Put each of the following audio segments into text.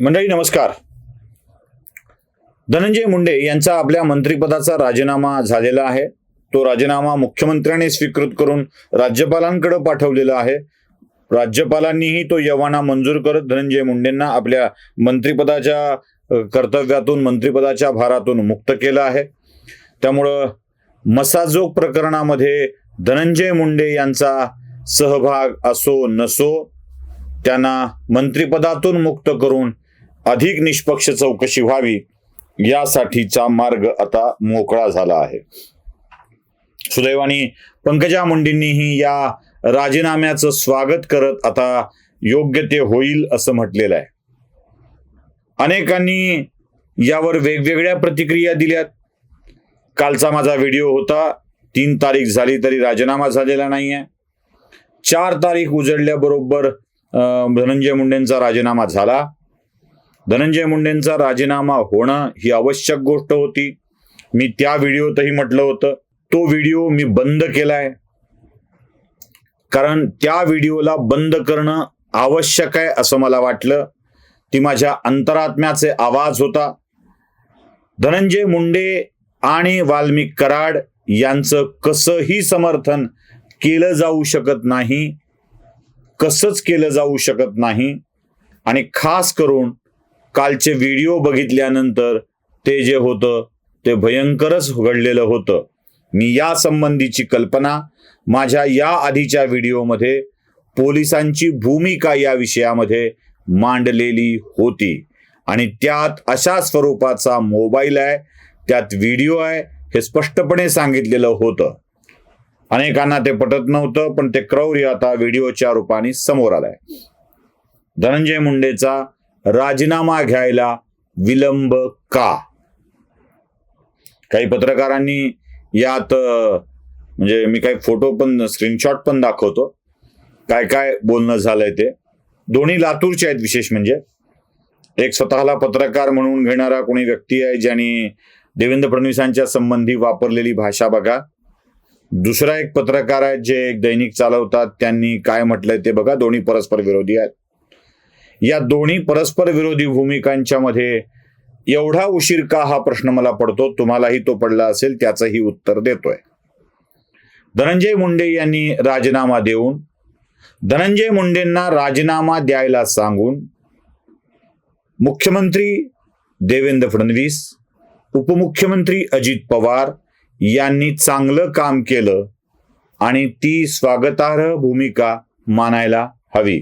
मंडळी नमस्कार. धनंजय मुंडे यांचा आपल्या मंत्रिपदाचा राजीनामा झालेला आहे. तो राजीनामा मुख्यमंत्र्यांनी स्वीकृत करून राज्यपालांकडे पाठवलेला आहे. राज्यपालांनीही तो यवाना मंजूर करत धनंजय मुंडेंना आपल्या मंत्रिपदाच्या कर्तव्यातून मंत्रिपदाच्या भारातून मुक्त केलं आहे. त्यामुळं मसाजोग प्रकरणामध्ये धनंजय मुंडे यांचा सहभाग असो नसो त्यांना मंत्रिपदातून मुक्त करून अधिक निष्पक्ष चौकशी व्हावी यासाठीचा मार्ग आता मोकळा झाला आहे. सुदैवाने पंकजा मुंडेंनीही या राजीनाम्याचं स्वागत करत आता योग्य ते होईल असं म्हटलेलं आहे. अनेकांनी यावर वेगवेगळ्या प्रतिक्रिया दिल्यात. कालचा माझा व्हिडिओ होता. तीन तारीख झाली तरी राजीनामा झालेला नाही आहे चार तारीख उजळल्याबरोबर धनंजय मुंडेंचा राजीनामा झाला. धनंजय मुंडेंचा राजीनामा होणं ही आवश्यक गोष्ट होती. मी त्या व्हिडिओतही म्हटलं होतं. तो व्हिडिओ मी बंद केलाय. कारण त्या व्हिडिओला बंद करणं आवश्यक आहे असं मला वाटलं. ती माझ्या अंतरात्म्याचे आवाज होता. धनंजय मुंडे आणि वाल्मिक कराड यांचं कसंही समर्थन केलं जाऊ शकत नाही. कसंच केलं जाऊ शकत नाही. आणि खास करून कालचे व्हिडिओ बघितल्यानंतर ते जे होतं ते भयंकरच घडलेलं होतं. मी या संबंधीची कल्पना माझ्या या आधीच्या व्हिडिओमध्ये पोलिसांची भूमिका या विषयामध्ये मांडलेली होती. आणि त्यात अशा स्वरूपाचा मोबाईल आहे त्यात व्हिडिओ आहे हे स्पष्टपणे सांगितलेलं होतं. अनेकांना ते पटत नव्हतं पण ते क्रौर्य आता व्हिडिओच्या रूपाने समोर आलंय. धनंजय मुंडेचा राजीनामा घ्यायला विलंब का? काही पत्रकारांनी यात म्हणजे मी काही फोटो पण स्क्रीनशॉट पण दाखवतो. काय काय बोलणं झालंय ते. दोन्ही लातूरचे आहेत विशेष म्हणजे. एक स्वतःला पत्रकार म्हणून घेणारा कोणी व्यक्ती आहे ज्यांनी देवेंद्र फडणवीसांच्या संबंधी वापरलेली भाषा बघा. दुसरा एक पत्रकार आहे जे एक दैनिक चालवतात. त्यांनी काय म्हटलंय ते बघा. दोन्ही परस्पर विरोधी आहेत. या दोन्ही परस्पर विरोधी भूमिकांच्या मध्ये एवढा उशीर का हा प्रश्न मला पडतो? तुम्हालाही तो पडला असेल त्याचंही उत्तर देतोय. धनंजय मुंडे यांनी राजीनामा देऊन धनंजय मुंडेंना राजीनामा द्यायला सांगून मुख्यमंत्री देवेंद्र फडणवीस उपमुख्यमंत्री अजित पवार यांनी चांगलं काम केलं आणि ती स्वागतार्ह भूमिका मानायला हवी.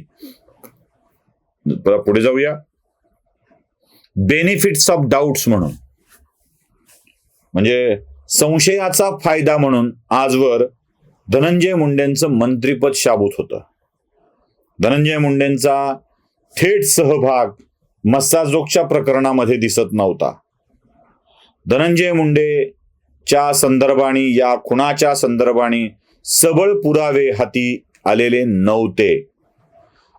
पुढे जाऊया. बेनिफिट्स ऑफ डाऊट्स म्हणून. म्हणजे संशयाचा फायदा म्हणून आजवर धनंजय मुंडेंचं मंत्रीपद शाबूत होतं. धनंजय मुंडेंचा थेट सहभाग मस्साजोगच्या प्रकरणामध्ये दिसत नव्हता. धनंजय मुंडेच्या संदर्भाने या खुणाच्या संदर्भाने सबळ पुरावे हाती आलेले नव्हते.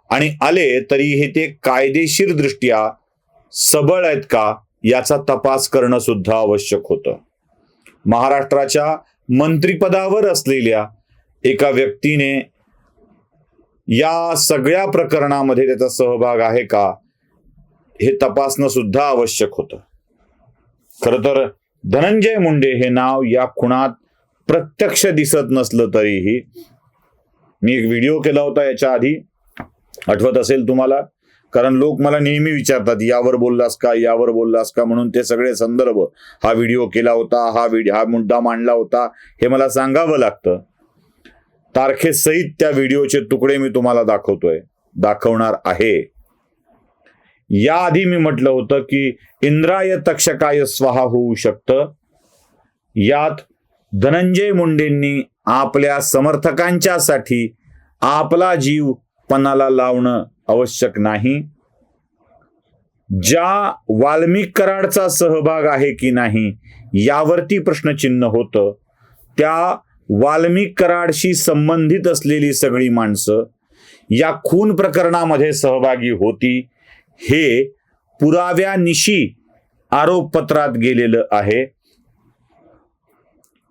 आणि आले तरी हे ते कायदेशीर दृष्ट्या सबळ आहेत का याचा तपास करणं सुद्धा आवश्यक होतं. महाराष्ट्राच्या मंत्रिपदावर असलेल्या एका व्यक्तीने या सगळ्या प्रकरणामध्ये त्याचा सहभाग आहे का हे तपासणं सुद्धा आवश्यक होतं. खर तर धनंजय मुंडे हे नाव या खुणात प्रत्यक्ष दिसत नसलं तरीही मी एक व्हिडिओ केला होता याच्या आधी. आठवत असेल तुम्हाला? कारण लोक मला नेहमी विचारतात यावर बोललास का यावर बोललास का म्हणून ते सगळे संदर्भ. हा व्हिडिओ केला होता हा व्हिडिओ हा मुद्दा मांडला होता हे मला सांगावं लागतं. तारखेसहित त्या व्हिडिओचे तुकडे मी तुम्हाला दाखवतोय दाखवणार आहे. याआधी मी म्हटलं होतं की इंद्राय तक्षकाय स्वाहा होऊ शकतं. यात धनंजय मुंडेंनी आपल्या समर्थकांच्यासाठी आपला जीव पणाला लावणं आवश्यक नाही. ज्या वाल्मिक कराडचा सहभाग आहे की नाही यावरती प्रश्नचिन्ह होतं. त्या वाल्मिक कराडशी संबंधित असलेली सगळी माणसं या खून प्रकरणामध्ये सहभागी होती. हे पुराव्यानिशी आरोपपत्रात गेलेलं आहे.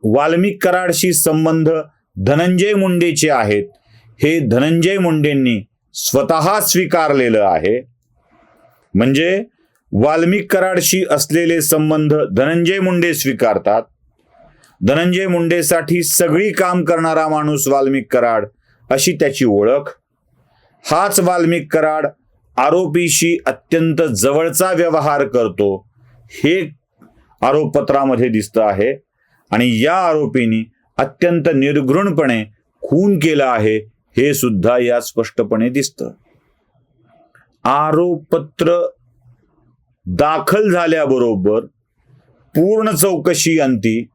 वाल्मिक कराडशी संबंध धनंजय मुंडेचे आहेत. हे धनंजय मुंडेंनी स्वतः स्वीकारलेलं आहे. म्हणजे वाल्मिक कराडशी असलेले संबंध धनंजय मुंडे स्वीकारतात. धनंजय मुंडेसाठी सगळी काम करणारा माणूस वाल्मिक कराड अशी त्याची ओळख. हाच वाल्मिक कराड आरोपीशी अत्यंत जवळचा व्यवहार करतो. हे आरोपपत्रामध्ये दिसतं आहे. आणि या आरोपींनी अत्यंत निर्घृणपणे खून केला आहे. हे सुद्धा या स्पष्टपणे दिसतं. आरोपपत्र दाखल झाल्याबरोबर पूर्ण चौकशी अंती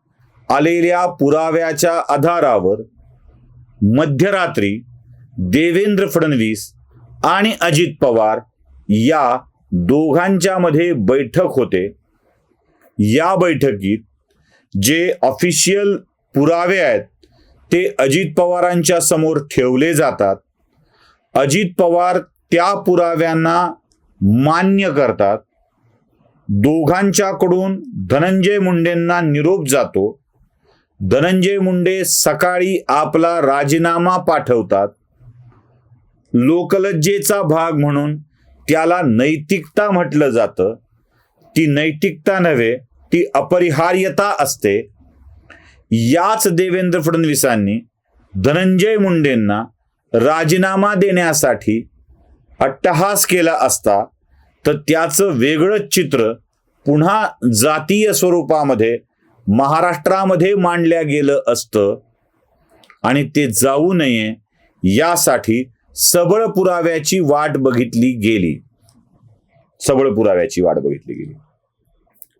आलेल्या पुराव्याच्या आधारावर मध्यरात्री देवेंद्र फडणवीस आणि अजित पवार या दोघांच्या मध्ये बैठक होते. या बैठकीत जे ऑफिशियल पुरावे आहेत ते अजित पवारांच्या समोर ठेवले जातात. अजित पवार त्या पुराव्यांना मान्य करतात. दोघांच्याकडून धनंजय मुंडेंना निरोप जातो. धनंजय मुंडे सकाळी आपला राजीनामा पाठवतात. लोकलज्जेचा भाग म्हणून त्याला नैतिकता म्हटलं जातं. ती नैतिकता नव्हे ती अपरिहार्यता असते. याच देवेंद्र फडणवीसांनी धनंजय मुंडेंना राजीनामा देण्यासाठी अट्टहास केला असता तर त्याचं वेगळंच चित्र पुन्हा जातीय स्वरूपामध्ये महाराष्ट्रामध्ये मांडल्या गेलं असतं. आणि ते जाऊ नये यासाठी सबळ पुराव्याची वाट बघितली गेली. सबळ पुराव्याची वाट बघितली गेली.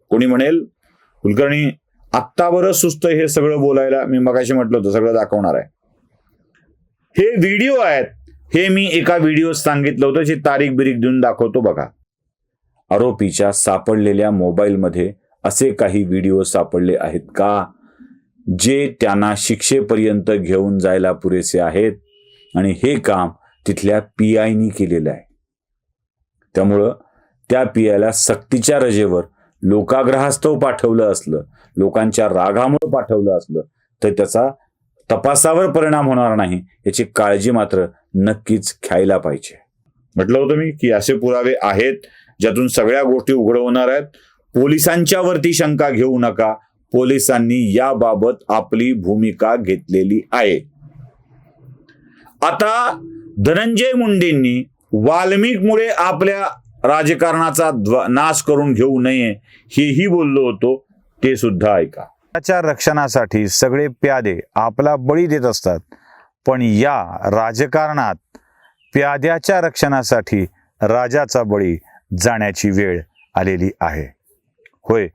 कोणी म्हणेल कुलकर्णी आत्ता बरं सुस्त हे सगळं बोलायला मी मगाशी म्हटलं होतं सगळं दाखवणार आहे. हे व्हिडिओ आहेत. हे मी एका व्हिडिओत सांगितलं होतं जे तारीख बिरीख देऊन दाखवतो बघा. आरोपीच्या सापडलेल्या मोबाईलमध्ये असे काही व्हिडिओ सापडले आहेत का? जे त्यांना शिक्षेपर्यंत घेऊन जायला पुरेसे आहेत आणि हे काम तिथल्या पी आयनी केलेलं आहे. त्यामुळं त्या पी आयला सक्तीच्या रजेवर लोकाग्रहास्तव पाठवलं असलं लोकांच्या रागामुळे पाठवलं असलं तर त्याचा तपासावर परिणाम होणार नाही याची काळजी मात्र नक्कीच घ्यायला पाहिजे. म्हटलं होतं मी की असे पुरावे आहेत ज्यातून सगळ्या गोष्टी उघड होणार आहेत. पोलिसांच्या वरती शंका घेऊ नका. पोलिसांनी याबाबत आपली भूमिका घेतलेली आहे. आता धनंजय मुंडेंनी वाल्मिकमुळे आपल्या राजकारणाचा ध्व- नाश करून घेऊ नये हेही बोललो होतो ते सुद्धा ऐका. त्याच्या रक्षणासाठी सगळे प्यादे आपला बळी देत असतात पण या राजकारणात प्याद्याच्या रक्षणासाठी राजाचा बळी जाण्याची वेळ आलेली आहे. होय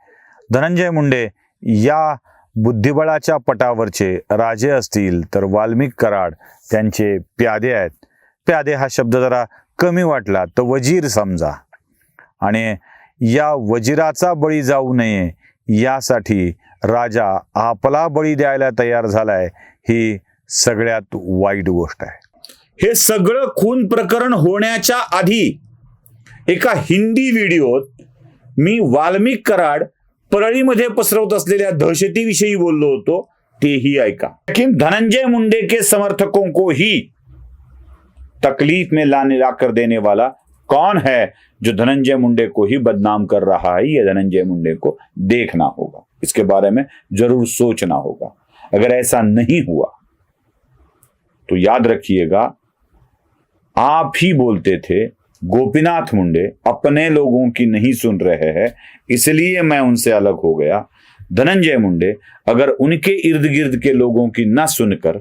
धनंजय मुंडे या बुद्धिबळाच्या पटावरचे राजे असतील तर वाल्मिक कराड त्यांचे प्यादे आहेत. प्यादे हा शब्द जरा कमी वाटला तर वजीर समजा. आणि या वजिराचा बळी जाऊ नये यासाठी राजा आपला बळी द्यायला तयार झालाय ही सगळ्यात वाईट गोष्ट आहे. हे सगळं खून प्रकरण होण्याच्या आधी एका हिंदी व्हिडिओत मी वाल्मिक कराड परळीमध्ये पसरवत असलेल्या दहशतीविषयी बोललो होतो तेही ऐका. लेकिन धनंजय मुंडे के समर्थकों को ही तकलीफ़ में लाने लाकर देने वाला कौन है जो धनंजय मुंडे को ही बदनाम कर रहा है? ये धनंजय मुंडे को देखना होगा। इसके बारे में ज़रूर सोचना होगा। अगर ऐसा नहीं हुआ तो याद रखिएगा, आप ही बोलते थे, गोपीनाथ मुंडे अपने लोगों की नहीं सुन रहे हैं, इसलिए मैं उनसे अलग हो गया। धनंजय मुंडे अगर उनके इर्द गिर्द के लोगों की ना सुनकर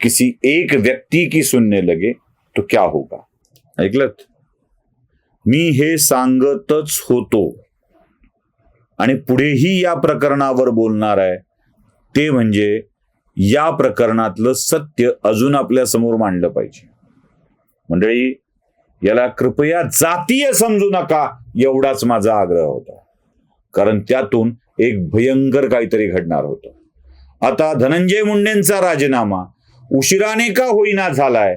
किसी एक व्यक्ति की सुनने लगे तो क्या होगा? ऐकलत? मी हे सांगतच होतो. आणि पुढेही या प्रकरणावर बोलणार आहे. ते म्हणजे या प्रकरणातलं सत्य अजून आपल्यासमोर मांडलं पाहिजे. मंडळी याला कृपया जातीय समजू नका एवढाच माझा आग्रह होता. कारण त्यातून एक भयंकर काहीतरी घडणार होतं. आता धनंजय मुंडेंचा राजीनामा उशिराने का होईना झालाय?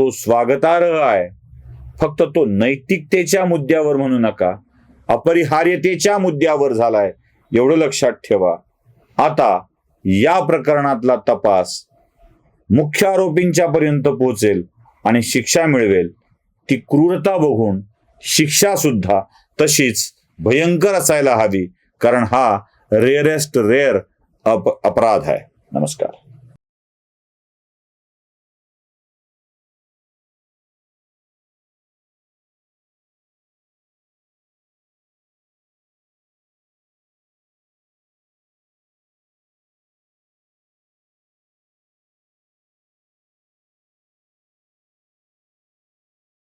तो स्वागतार्ह आहे. फक्त तो नैतिकतेच्या मुद्द्यावर म्हणू नका. अपरिहार्यतेच्या मुद्द्यावर झालाय. एवढं लक्षात ठेवा. आता या प्रकरणातला तपास मुख्य आरोपींच्या पर्यंत पोहोचेल आणि शिक्षा मिळवेल. ती क्रूरता बघून शिक्षा सुद्धा तशीच भयंकर असायला हवी कारण हा रेअरेस्ट रेअर अप अपराध आहे. नमस्कार.